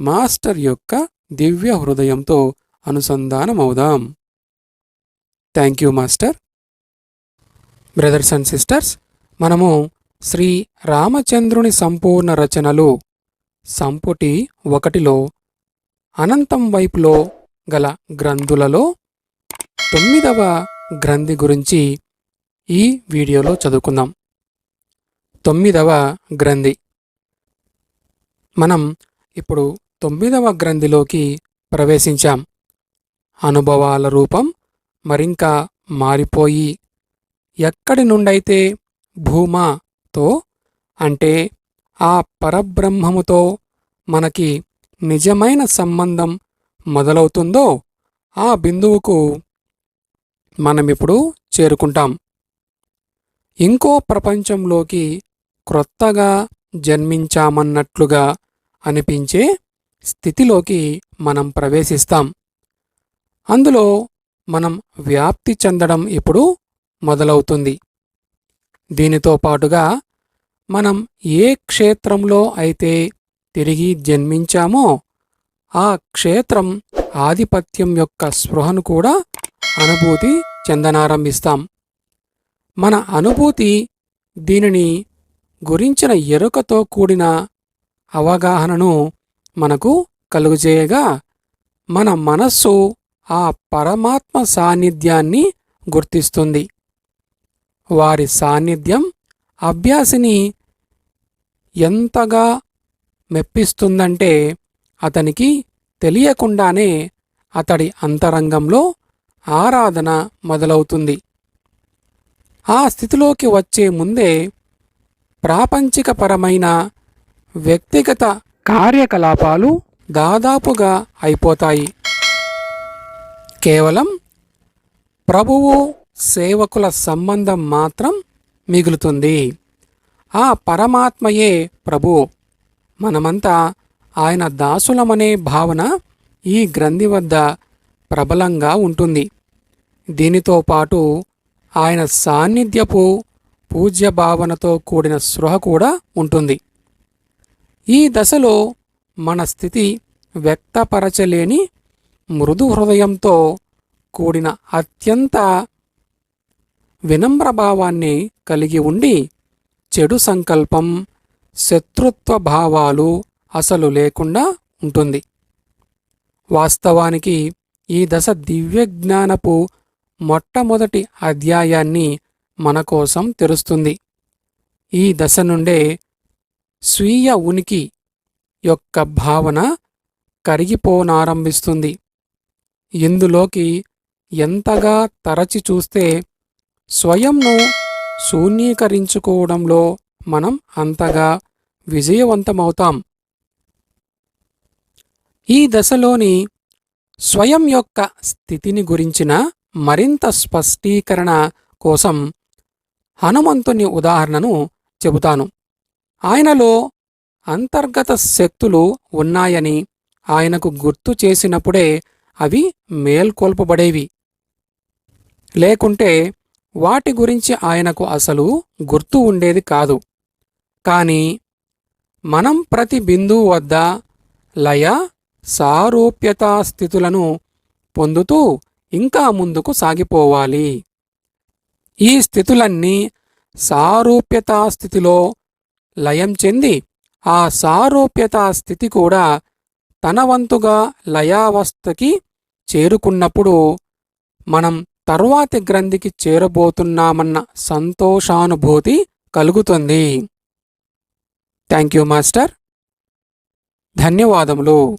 Master యొక్క దివ్య హృదయంతో అనుసంధానమవుదాం. Thank you master. Brothers and sisters మనము శ్రీ రామచంద్రుని సంపూర్ణ రచనలు సంపుటి ఒకటిలో అనంతం వైపులో గల గ్రంథులలో తొమ్మిదవ గ్రంథి గురించి ఈ వీడియోలో చదువుకుందాం. తొమ్మిదవ గ్రంథి. మనం ఇప్పుడు తొమ్మిదవ గ్రంథిలోకి ప్రవేశించాం. అనుభవాల రూపం మరింకా మారిపోయి ఎక్కడి నుండైతే భూమాతో అంటే ఆ పరబ్రహ్మముతో మనకి నిజమైన సంబంధం మొదలవుతుందో ఆ బిందువుకు మనమిప్పుడు చేరుకుంటాం. ఇంకో ప్రపంచంలోకి క్రొత్తగా జన్మించామన్నట్లుగా అనిపించే స్థితిలోకి మనం ప్రవేశిస్తాం. అందులో మనం వ్యాప్తి చెందడం ఇప్పుడు మొదలవుతుంది. దీనితో పాటుగా మనం ఏ క్షేత్రంలో అయితే తిరిగి జన్మించామో ఆ క్షేత్రం ఆధిపత్యం యొక్క స్పృహను కూడా అనుభూతి చెందనారంభిస్తాం. మన అనుభూతి దీనిని గురించిన ఎరుకతో కూడిన అవగాహనను మనకు కలుగజేయగా మన మనస్సు ఆ పరమాత్మ సాన్నిధ్యాన్ని గుర్తిస్తుంది. వారి సాన్నిధ్యం అభ్యాసిని ఎంతగా మెప్పిస్తుందంటే అతనికి తెలియకుండానే అతడి అంతరంగంలో ఆరాధన మొదలవుతుంది. ఆ స్థితిలోకి వచ్చే ముందే ప్రాపంచికపరమైన వ్యక్తిగత కార్యకలాపాలు దాదాపుగా అయిపోతాయి. కేవలం ప్రభువు సేవకుల సంబంధం మాత్రం మిగులుతుంది. ఆ పరమాత్మయే ప్రభు. మనమంతా ఆయన దాసులమనే భావన ఈ గ్రంథి వద్ద ప్రబలంగా ఉంటుంది. దీనితో పాటు ఆయన సాన్నిధ్యపు పూజ్య భావనతో కూడిన స్పృహ కూడా ఉంటుంది. ఈ దశలో మన స్థితి వ్యక్తపరచలేని మృదు హృదయంతో కూడిన అత్యంత వినమ్రభావాన్ని కలిగి ఉండి చెడు సంకల్పం శత్రుత్వ భావాలు అసలు లేకుండా ఉంటుంది. వాస్తవానికి ఈ దశ దివ్యజ్ఞానపు మొట్టమొదటి అధ్యాయాన్ని మన కోసం తెరుస్తుంది. ఈ దశ నుండే స్వీయ ఉనికి యొక్క భావన కరిగిపోనారంభిస్తుంది. ఇందులోకి ఎంతగా తరచి చూస్తే స్వయంను శూన్యీకరించుకోవడంలో మనం అంతగా విజయవంతమవుతాం. ఈ దశలోని స్వయం యొక్క స్థితిని గురించిన మరింత స్పష్టీకరణ కోసం హనుమంతుని ఉదాహరణను చెబుతాను. ఆయనలో అంతర్గత శక్తులు ఉన్నాయని ఆయనకు గుర్తు చేసినప్పుడే అవి మేల్కొల్పబడేవి. లేకుంటే వాటి గురించి ఆయనకు అసలు గుర్తు ఉండేది కాదు. కానీ మనం ప్రతి బిందువు వద్ద లయ సారూప్యతా స్థితులను పొందుతూ ఇంకా ముందుకు సాగిపోవాలి. ఈ స్థితులన్నీ సారూప్యతా స్థితిలో లయం చెంది ఆ సారూప్యతా స్థితి కూడా తన వంతుగా లయావస్థకి చేరుకున్నప్పుడు మనం తర్వాతి గ్రంథికి చేరబోతున్నామన్న సంతోషానుభూతి కలుగుతుంది. Thank you master. ధన్యవాదములు.